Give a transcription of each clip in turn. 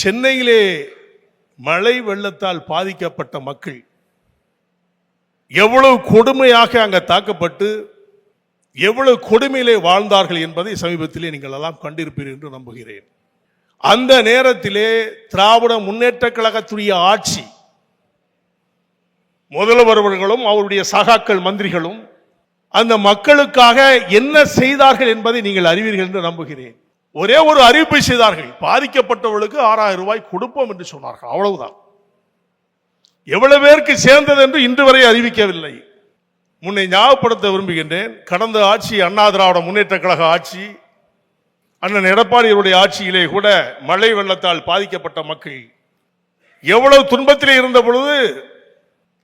சென்னையிலே மழை வெள்ளத்தால் பாதிக்கப்பட்ட மக்கள் எவ்வளவு கொடுமையாக அங்கே தாக்கப்பட்டு எவ்வளவு கொடுமையிலே வாழ்ந்தார்கள் என்பதை சமீபத்திலே நீங்கள் எல்லாம் கண்டிருப்பீர்கள் என்று நம்புகிறேன். அந்த நேரத்திலே திராவிட முன்னேற்ற கழகத்துடைய ஆட்சி முதல்வர்களும் அவருடைய சகாக்கள் மந்திரிகளும் அந்த மக்களுக்காக என்ன செய்தார்கள் என்பதை நீங்கள் அறிவீர்கள் என்று நம்புகிறேன். ஒரே ஒரு அறிவிப்பை செய்தார்கள். பாதிக்கப்பட்டவர்களுக்கு ஆறாயிரம் ரூபாய் கொடுப்போம் என்று சொன்னார்கள். அவ்வளவுதான். எவ்வளவு பேருக்கு சேர்ந்தது என்று இன்று வரை அறிவிக்கவில்லை. முன்னை ஞாபகப்படுத்த விரும்புகின்றேன். கடந்த ஆட்சி அண்ணா திராவிட முன்னேற்ற கழக ஆட்சி அண்ணன் எடப்பாடியருடைய ஆட்சியிலே கூட மழை வெள்ளத்தால் பாதிக்கப்பட்ட மக்கள் எவ்வளவு துன்பத்திலே இருந்த பொழுது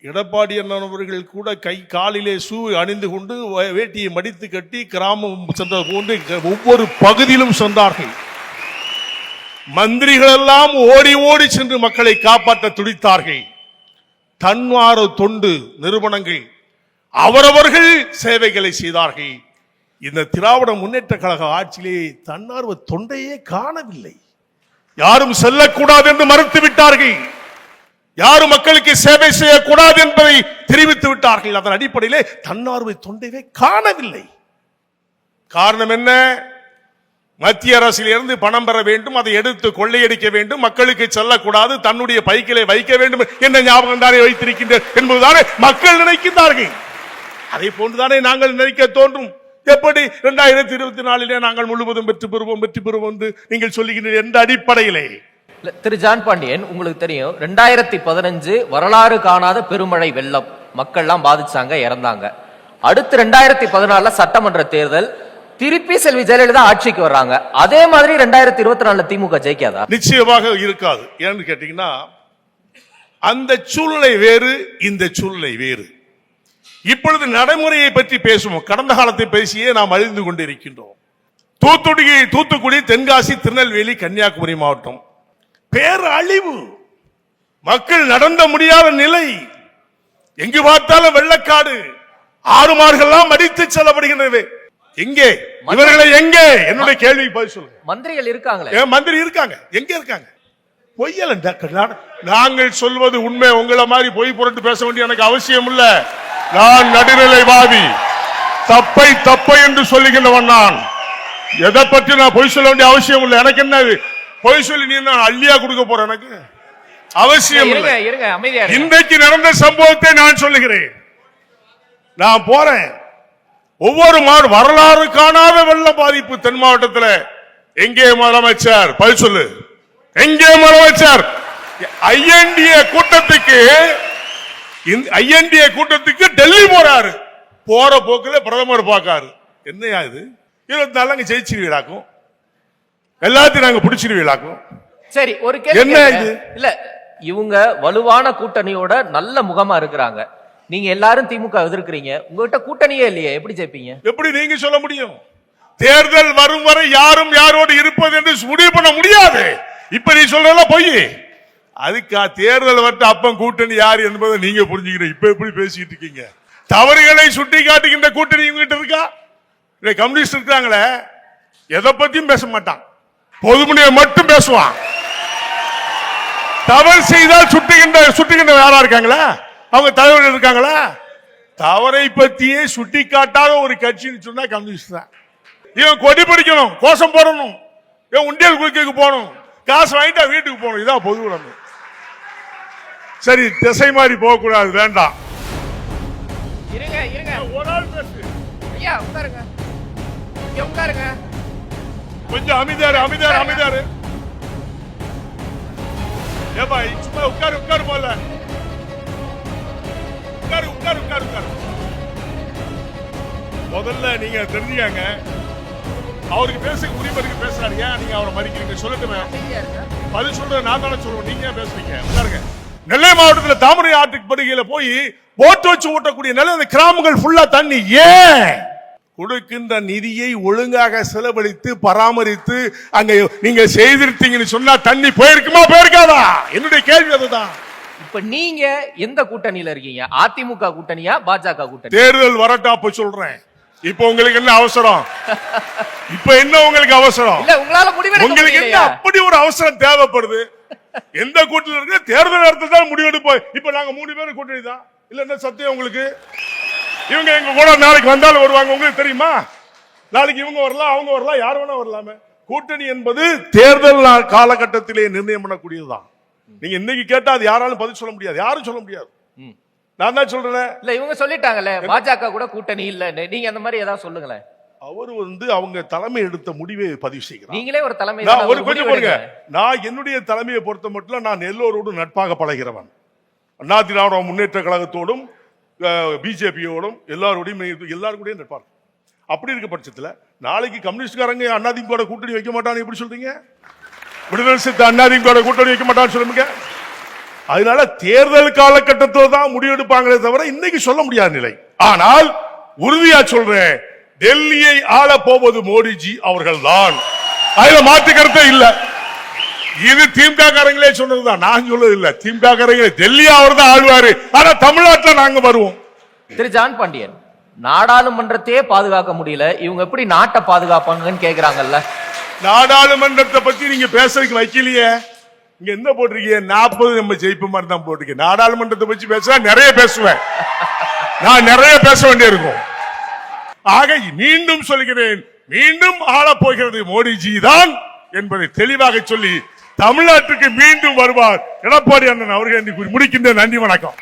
எடப்பாடி அண்ணன் அவர்கள் கூட கை காலிலே சூ அணிந்து கொண்டு வேட்டியை மடித்து கட்டி கிராமம் சென்ற போன்று ஒவ்வொரு பகுதியிலும் சென்றார்கள். மந்திரிகள் எல்லாம் ஓடி ஓடி சென்று மக்களை காப்பாற்ற துடித்தார்கள். தன்வார தொண்டு நிறுவனங்கள் அவரவர்கள் சேவைகளை செய்தார்கள். இந்த திராவிட முன்னேற்ற கழக ஆட்சியிலே தன்னார்வ தொண்டையே காணவில்லை. யாரும் செல்லக்கூடாது என்று மறுத்து விட்டார்கள். யாரும் மக்களுக்கு சேவை செய்யக்கூடாது என்பதை தெரிவித்து விட்டார்கள். அதன் அடிப்படையிலே தன்னார்வ தொண்டையே காணவில்லை. காரணம் என்ன? மத்திய அரசிலிருந்து பணம் பெற வேண்டும் அதை எடுத்து கொள்ளையடிக்க வேண்டும் மக்களுக்கு செல்லக்கூடாது தன்னுடைய பைக்கிலே வைக்க வேண்டும் என்ற ஞாபகம் தானே வைத்திருக்கின்றேன் என்பதுதானே மக்கள் நினைக்கின்றார்கள். அதை போன்றுதானே நாங்கள் நினைக்க தோன்றும். எப்படி? இரண்டாயிரத்தி இருபத்தி நாலிலே நாங்கள் முழுவதும் வெற்றி பெறுவோம் வெற்றி பெறுவோம் என்று நீங்கள் சொல்லுகின்ற எந்த அடிப்படையிலே. திரு ஜான் பாண்டியன் உங்களுக்கு தெரியும் ரெண்டாயிரத்தி பதினஞ்சு வரலாறு காணாத பெருமழை வெள்ளம். மக்கள்லாம் பாதிச்சாங்க இறந்தாங்க. அடுத்து ரெண்டாயிரத்தி பதினாலுல சட்டமன்ற தேர்தல் திருப்பி செல்வி ஜெயலலிதா ஆட்சிக்கு வர்றாங்க. அதே மாதிரி ரெண்டாயிரத்தி இருபத்தி நாலுல திமுக ஜெயிக்காதா? நிச்சயமாக இருக்காது. ஏன்னு கேட்டீங்கன்னா அந்த சூழ்நிலை வேறு இந்த சூழ்நிலை வேறு. இப்பொழுது நடைமுறையை பற்றி பேசுவோம். கடந்த காலத்தை பேசியே நாம் அறிந்து கொண்டிருக்கின்றோம். தூத்துக்குடி தூத்துக்குடி தென்காசி திருநெல்வேலி கன்னியாகுமரி மாவட்டம். பேரழிவு. மக்கள் நடந்த முடியாத நிலை. எங்கு பார்த்தாலும் வெள்ளக்காடு. ஆறுமார்கள்லாம் அடித்து செல்லப்படுகின்றது. எங்கே? இவர்களை எங்கே? என்னுடைய கேள்வி பதில் சொல்லுங்க. மந்திரிகள் இருக்காங்களே? மந்திரி இருக்காங்க? எங்க இருக்காங்க? பொய்யல நாங்கள் சொல்வது உண்மை. உங்களை மாதிரி பொய் புரட்டு பேச வேண்டிய எனக்கு அவசியம் இல்ல. நான் நடுநிலைவாதி. தப்பை தப்பை என்று சொல்லுகின்றவன் நான். எதை பற்றி நான் பொய் சொல்ல வேண்டிய அவசியம் இல்லை. எனக்கு என்ன? பொய் சொல்லி நீ நான் அள்ளியா கொடுக்க போறேன் எனக்கு? அவசியம். இன்றைக்கு நடந்த சம்பவத்தை நான் சொல்லுகிறேன். நான் போறேன். ஒவ்வொரு மாடு வரலாறு காணாத வெள்ள பாதிப்பு தென் மாவட்டத்தில். எங்கே முதலமைச்சர்? பதில் சொல்லு. எங்கே முதலமைச்சர்? ஐஎன்டிஏ கூட்டத்துக்கு ஐஎன்டிஏ கூட்டத்துக்கு டெல்லி போறாரு. போற போக்குல பிரதமர் பார்க்காரு. என்னையா இது? இருபத்தி நாலு அங்க ஜெயிச்சிருவீடாக்கும். எல்லாத்தையும் நாங்க பிடிச்சிருவீடாக்கும் சரி ஒரு கேள்வி என்ன. இது? இல்ல இவங்க வலுவான கூட்டணியோட நல்ல முகமா இருக்கிறாங்க. நீங்க எல்லாரும் திமுக எதிர்க்கிறீங்க. உங்ககிட்ட கூட்டணியே இல்லையே எப்படி ஜெயிப்பீங்க? எப்படி நீங்க சொல்ல முடியும்? தேர்தல் வரும் வரை யாரும் யாரோடு இருப்பது என்று முடிவு பண்ண முடியாது. இப்ப நீ சொல்றதெல்லாம் பொய். அதுக்கா தேர்தல் வட்ட அப்பம் கூட்டணி யார் என்பதை நீங்க புரிஞ்சுக்கிறீங்க இப்ப எப்படி பேசிட்டு இருக்கீங்க? தவறுகளை சுட்டி காட்டுகின்ற கூட்டணி உங்ககிட்ட இருக்கா? இல்லை கம்யூனிஸ்ட் இருக்காங்களே எதை பத்தியும் பேச மாட்டான். பொதுமணியை மட்டும் பேசுவான். தவறு செய்தால் சுட்டுகின்ற சுட்டுகின்ற யாரா இருக்காங்களா? அவங்க தலைவர்கள் இருக்காங்களா? தவறை பத்தியே சுட்டி காட்டாத ஒரு கட்சின்னு சொன்னா கம்யூனிஸ்ட் தான். இவன் கொடி பிடிக்கணும் கோஷம் போடணும் இவன் உண்டியல் குளிக்க போகணும் காசு வாங்கிட்டா வீட்டுக்கு போகணும் இதான் பொது உடம்பு சரி திசை மாதிரி போக கூடாது வேண்டாம். இருங்க இருங்க. ஒரு ஆள் பேசு. ஐயா உட்காருங்க. உட்காருங்க. கொஞ்சம் அமைதியாரு அமைதியாரு அமைதியாரு. ஏப்பா சும்மா உட்காரு உட்காரு போல. உட்காரு உட்காரு உட்காரு உட்காரு. முதல்ல நீங்க தெரிஞ்சுக்காங்க. அவருக்கு பேச உரிமை இருக்கு பேசுறாரு. ஏன் நீங்க அவரை மதிக்கிறீங்க? சொல்லட்டுமே. பதில் சொல்றது நான் தானே சொல்லுவேன். நீங்க ஏன் பேசுறீங்க? உட்காருங்க நெல்லை மாவட்டத்தில் தாமரை ஆற்றுக்கு படுகையில போய் போட் வச்சு ஓட்டக்கூடிய நிலை அந்த கிராமங்கள் ஃபுல்லா தண்ணி. ஏன்? கொடுக்கின்ற நிதியை ஒழுங்காக செலவழித்து பராமரித்து அங்க நீங்க செய்திருத்தீங்கன்னு சொன்னா தண்ணி போயிருக்குமா போயிருக்காதா? என்னுடைய கேள்வி அதுதான். இப்ப நீங்க எந்த கூட்டணியில இருக்கீங்க? அதிமுக கூட்டணியா பாஜக கூட்டணி? தேர்தல் வரட்டா அப்ப சொல்றேன். இப்போ உங்களுக்கு என்ன அவசரம்? இப்ப என்ன உங்களுக்கு அவசரம்? இல்ல உங்களால முடிவெடுக்க உங்களுக்கு என்ன? அப்படி ஒரு அவசரம் தேவைப்படுது? எந்த கூட்டத்தில் இருக்கு தேர்தல் நேரத்தில் தான் முடிவெடுப்போம். இப்ப நாங்க மூணு பேரும் கூட்டணி தான் இல்ல என்ன சத்தியம் உங்களுக்கு? இவங்க எங்க கூட நாளைக்கு வந்தாலும் வருவாங்க. உங்களுக்கு தெரியுமா? நாளைக்கு இவங்க வரலாம் அவங்க வரலாம் யார் வேணா வரலாமே. கூட்டணி என்பது தேர்தல் காலகட்டத்திலே நிர்ணயம் பண்ணக்கூடியதுதான். நீங்க இன்னைக்கு கேட்டா அது யாராலும் பதில் சொல்ல முடியாது. யாரும் சொல்ல முடியாது. நான் தான் சொல்றேன். இல்ல இவங்க சொல்லிட்டாங்கல்ல பாஜக கூட கூட்டணி இல்ல நீங்க அந்த மாதிரி ஏதாவது சொல்லுங்களேன். அவர் வந்து அவங்க தலைமை எடுத்த முடிவை பதிவு செய்கிறார். நீங்களே ஒரு தலைமை நான் ஒரு கொஞ்சம் பாருங்க. நான் என்னுடைய தலைமையை பொறுத்த மட்டும் நான் எல்லோரோடும் நட்பாக பழகிறவன். அண்ணா திராவிட முன்னேற்ற கழகத்தோடும் பிஜேபியோடும் எல்லாரோடையும் எல்லாரும் கூடயும் நட்பார் அப்படி இருக்க பட்சத்தில் நாளைக்கு கம்யூனிஸ்ட்காரங்க அண்ணாதிமுக கூட்டணி வைக்க மாட்டான்னு எப்படி சொல்றீங்க? விடுதலை சித்த அண்ணாதிமுக கூட்டணி வைக்க மாட்டான்னு சொல்லுங்க. அதனால தேர்தல் காலகட்டத்தில் தான் முடிவெடுப்பாங்களே தவிர இன்னைக்கு சொல்ல முடியாத நிலை. ஆனால் உறுதியா சொல்றேன் டெல்லியை ஆள போவது மோடிஜி அவர்கள் தான் அதுல மாற்று கருத்தே இல்லை. இது திமுக காரங்களே சொன்னதுதான். நான் சொல்றது இல்ல திமுக காரங்களே டெல்லி அவர் தான் ஆளுவாரு ஆனா தமிழ்நாட்டுல நாங்க வருவோம். திரு ஜான் பாண்டியன் நாடாளுமன்றத்தையே பாதுகாக்க முடியல. இவங்க எப்படி நாட்டை பாதுகாப்பாங்கன்னு கேக்குறாங்கல்ல? நாடாளுமன்றத்தை பத்தி நீங்க பேசுறதுக்கு வைக்கலையே. இங்க என்ன போட்டிருக்கீங்க? நாற்பது நம்ம ஜெயிப்பு மாதிரி தான் போட்டிருக்கீங்க நாடாளுமன்றத்தை பத்தி பேச நிறைய பேசுவேன். நான் நிறைய பேச வேண்டியிருக்கும் ஆக மீண்டும் சொல்கிறேன். மீண்டும் ஆளப் போகிறது மோடிஜி தான் என்பதை தெளிவாக சொல்லி தமிழ்நாட்டுக்கு மீண்டும் வருவார். எடப்பாடி அண்ணன் அவர்கள் முடிக்கின்ற நன்றி வணக்கம்.